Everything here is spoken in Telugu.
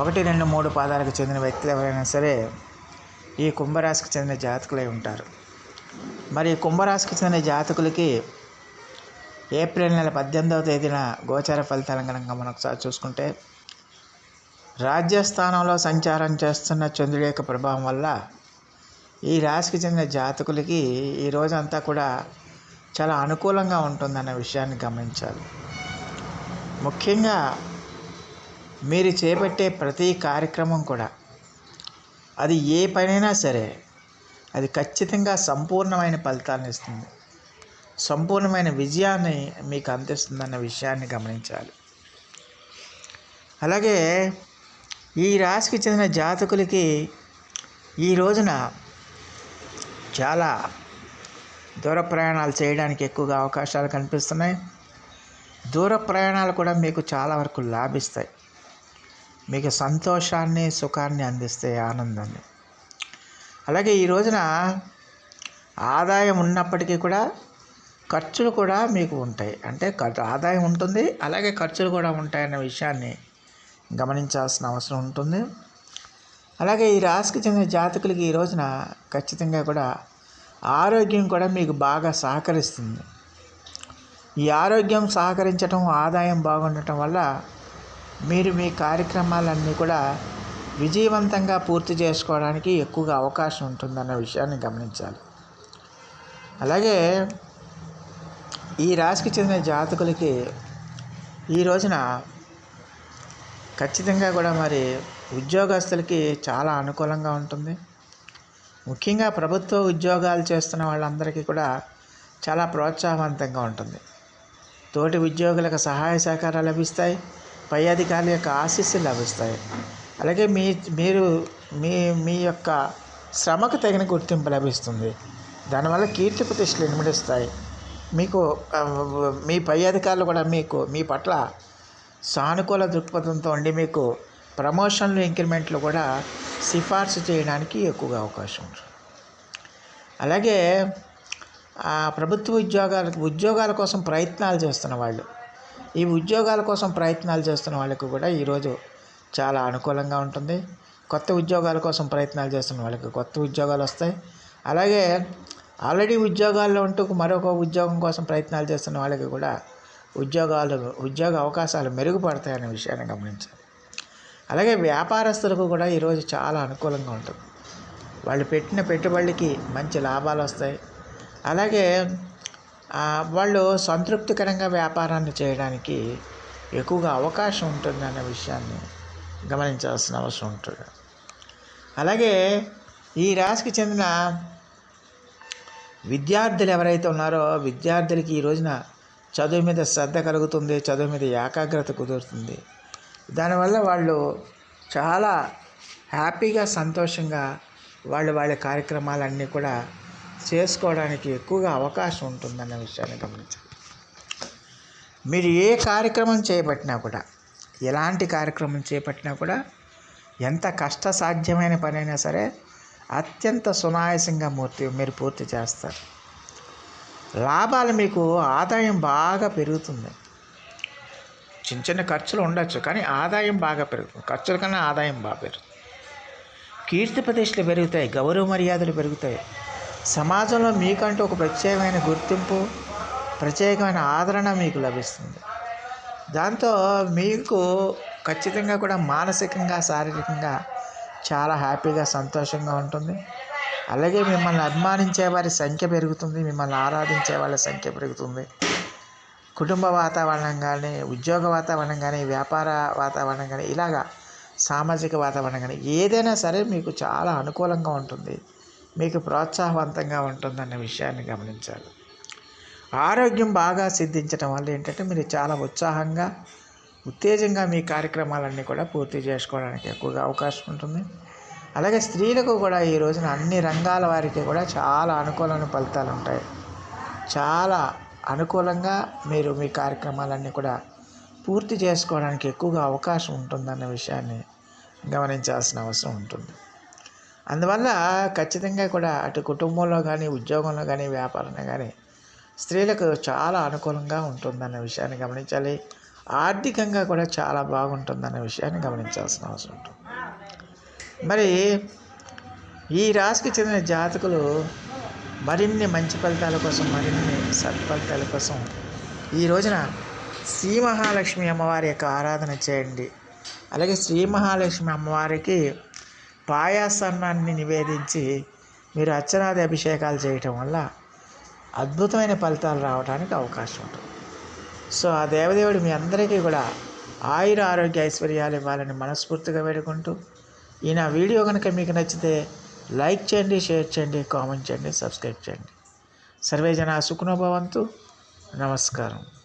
ఒకటి రెండు మూడు పాదాలకు చెందిన వ్యక్తులు ఎవరైనా సరే ఈ కుంభరాశికి చెందిన జాతకులై ఉంటారు. మరి ఈ కుంభరాశికి చెందిన జాతకులకి ఏప్రిల్ నెల పద్దెనిమిదవ తేదీన గోచార ఫలితాలను కనుక మనం ఒకసారి చూసుకుంటే రాజ్యస్థానంలో సంచారం చేస్తున్న చంద్రుడి యొక్క ప్రభావం వల్ల ఈ రాశికి చెందిన జాతకులకి ఈ రోజంతా కూడా చాలా అనుకూలంగా ఉంటుందన్న విషయాన్ని గమనించాలి. ముఖ్యంగా మీరు చేపట్టే ప్రతి కార్యక్రమం కూడా అది ఏ పనైనా సరే అది ఖచ్చితంగా సంపూర్ణమైన ఫలితాలను ఇస్తుంది. సంపూర్ణమైన విజయాన్ని మీకు అందిస్తుందన్న విషయాన్ని గమనించాలి. అలాగే ఈ రాశికి చెందిన జాతకులకి ఈ రోజున చాలా దూర ప్రయాణాలు చేయడానికి ఎక్కువగా అవకాశాలు కనిపిస్తున్నాయి. దూర ప్రయాణాలు కూడా మీకు చాలా వరకు లాభిస్తాయి. మీకు సంతోషాన్ని సుఖాన్ని అందిస్తే ఆనందాన్ని. అలాగే ఈ రోజున ఆదాయం ఉన్నప్పటికీ కూడా ఖర్చులు కూడా మీకు ఉంటాయి. అంటే ఆదాయం ఉంటుంది అలాగే ఖర్చులు కూడా ఉంటాయన్న విషయాన్ని గమనించాల్సిన అవసరం ఉంటుంది. అలాగే ఈ రాశికి చెందిన జాతకులకి ఈ రోజున ఖచ్చితంగా కూడా ఆరోగ్యం కూడా మీకు బాగా సహకరిస్తుంది. ఈ ఆరోగ్యం సహకరించడం ఆదాయం బాగుండటం వల్ల మీరు మీ కార్యక్రమాలన్నీ కూడా విజయవంతంగా పూర్తి చేసుకోవడానికి ఎక్కువగా అవకాశం ఉంటుందన్న విషయాన్ని గమనించాలి. అలాగే ఈ రాశికి చెందిన జాతకులకి ఈ రోజున ఖచ్చితంగా కూడా మరి ఉద్యోగస్తులకి చాలా అనుకూలంగా ఉంటుంది. ముఖ్యంగా ప్రభుత్వ ఉద్యోగాలు చేస్తున్న వాళ్ళందరికీ కూడా చాలా ప్రోత్సాహవంతంగా ఉంటుంది. తోటి ఉద్యోగులకు సహాయ సహకారాలు లభిస్తాయి. పై అధికారుల యొక్క ఆశీస్సులు లభిస్తాయి. అలాగే మీ మీరు మీ మీ యొక్క శ్రమకు తగిన గుర్తింపు లభిస్తుంది. దానివల్ల కీర్తి ప్రతిష్టలు ఇనుమడిస్తాయి మీకు మీ పై అధికారులు కూడా మీకు మీ పట్ల సానుకూల దృక్పథంతో ఉండి మీకు ప్రమోషన్లు ఇంక్రిమెంట్లు కూడా సిఫార్సు చేయడానికి ఎక్కువగా అవకాశం ఉంటుంది. అలాగే ప్రభుత్వ ఉద్యోగాల ఉద్యోగాల కోసం ప్రయత్నాలు చేస్తున్న వాళ్ళు ఈ ఉద్యోగాల కోసం ప్రయత్నాలు చేస్తున్న వాళ్ళకు కూడా ఈరోజు చాలా అనుకూలంగా ఉంటుంది. కొత్త ఉద్యోగాల కోసం ప్రయత్నాలు చేస్తున్న వాళ్ళకి కొత్త ఉద్యోగాలు వస్తాయి. అలాగే ఆల్రెడీ ఉద్యోగాల్లో ఉంటూ మరొక ఉద్యోగం కోసం ప్రయత్నాలు చేస్తున్న వాళ్ళకి కూడా ఉద్యోగాలు ఉద్యోగ అవకాశాలు మెరుగుపడతాయనే విషయాన్ని గమనించాలి. అలాగే వ్యాపారస్తులకు కూడా ఈరోజు చాలా అనుకూలంగా ఉంటుంది. వాళ్ళు పెట్టిన పెట్టుబడికి మంచి లాభాలు వస్తాయి. అలాగే వాళ్ళు సంతృప్తికరంగా వ్యాపారాన్ని చేయడానికి ఎక్కువగా అవకాశం ఉంటుందన్న విషయాన్ని గమనించాల్సిన అవసరం ఉంటుంది. అలాగే ఈ రాశికి చెందిన విద్యార్థులు ఎవరైతే ఉన్నారో విద్యార్థులకి ఈ రోజున చదువు మీద శ్రద్ధ కలుగుతుంది చదువు మీద ఏకాగ్రత కుదురుతుంది. దానివల్ల వాళ్ళు చాలా హ్యాపీగా సంతోషంగా వాళ్ళు వాళ్ళ కార్యక్రమాలన్నీ కూడా చేసుకోవడానికి ఎక్కువగా అవకాశం ఉంటుందన్న విషయాన్ని గమనించాలి మీరు ఏ కార్యక్రమం చేపట్టినా కూడా ఎలాంటి కార్యక్రమం చేపట్టినా కూడా ఎంత కష్టసాధ్యమైన పనైనా సరే అత్యంత సునాయాసంగా మూర్తి మీరు పూర్తి చేస్తారు. లాభాలు మీకు ఆదాయం బాగా పెరుగుతుంది. చిన్న చిన్న ఖర్చులు ఉండొచ్చు కానీ ఆదాయం బాగా పెరుగుతుంది. ఖర్చుల కన్నా ఆదాయం బాగా పెరుగుతుంది. కీర్తి ప్రతిష్టలు పెరుగుతాయి గౌరవ మర్యాదలు పెరుగుతాయి. సమాజంలో మీకంటూ ఒక ప్రత్యేకమైన గుర్తింపు ప్రత్యేకమైన ఆదరణ మీకు లభిస్తుంది. దాంతో మీకు ఖచ్చితంగా కూడా మానసికంగా శారీరకంగా చాలా హ్యాపీగా సంతోషంగా ఉంటుంది. అలాగే మిమ్మల్ని అభిమానించే వారి సంఖ్య పెరుగుతుంది మిమ్మల్ని ఆరాధించే వాళ్ళ సంఖ్య పెరుగుతుంది. కుటుంబ వాతావరణం కానీ ఉద్యోగ వాతావరణం కానీ వ్యాపార వాతావరణం కానీ ఇలాగా సామాజిక వాతావరణం కానీ ఏదైనా సరే మీకు చాలా అనుకూలంగా ఉంటుంది. మీకు ప్రోత్సాహవంతంగా ఉంటుందన్న విషయాన్ని గమనించాలి. ఆరోగ్యం బాగా సిద్ధించడం వల్ల ఏంటంటే మీరు చాలా ఉత్సాహంగా ఉత్తేజంగా మీ కార్యక్రమాలన్నీ కూడా పూర్తి చేసుకోవడానికి ఎక్కువగా అవకాశం ఉంటుంది. అలాగే స్త్రీలకు కూడా ఈ రోజున అన్ని రంగాల వారికి కూడా చాలా అనుకూలమైన ఫలితాలు ఉంటాయి. చాలా అనుకూలంగా మీరు మీ కార్యక్రమాలన్నీ కూడా పూర్తి చేసుకోవడానికి ఎక్కువగా అవకాశం ఉంటుందన్న విషయాన్ని గమనించాల్సిన అవసరం ఉంటుంది. అందువల్ల ఖచ్చితంగా కూడా అటు కుటుంబంలో కానీ ఉద్యోగంలో కానీ వ్యాపారంలో కానీ స్త్రీలకు చాలా అనుకూలంగా ఉంటుందన్న విషయాన్ని గమనించాలి. ఆర్థికంగా కూడా చాలా బాగుంటుందన్న విషయాన్ని గమనించాల్సిన అవసరం ఉంటుంది. మరి ఈ రాశికి చెందిన జాతకులు మరిన్ని మంచి ఫలితాల కోసం మరిన్ని సత్ఫలితాల కోసం ఈ రోజున శ్రీ మహాలక్ష్మి అమ్మవారి యొక్క ఆరాధన చేయండి. అలాగే శ్రీ మహాలక్ష్మి అమ్మవారికి పాయాసన్నాన్ని నివేదించి మీరు అర్చనాది అభిషేకాలు చేయటం వల్ల అద్భుతమైన ఫలితాలు రావడానికి అవకాశం ఉంటుంది. సో ఆ దేవదేవుడు మీ అందరికీ కూడా ఆయుర ఆరోగ్య ఐశ్వర్యాలు ఇవ్వాలని మనస్ఫూర్తిగా వేడుకుంటూ ఈ నా వీడియో కనుక మీకు నచ్చితే లైక్ చేయండి షేర్ చేయండి కామెంట్ చేయండి సబ్స్క్రైబ్ చేయండి. సర్వే జన సుఖనోభవంతు నమస్కారం.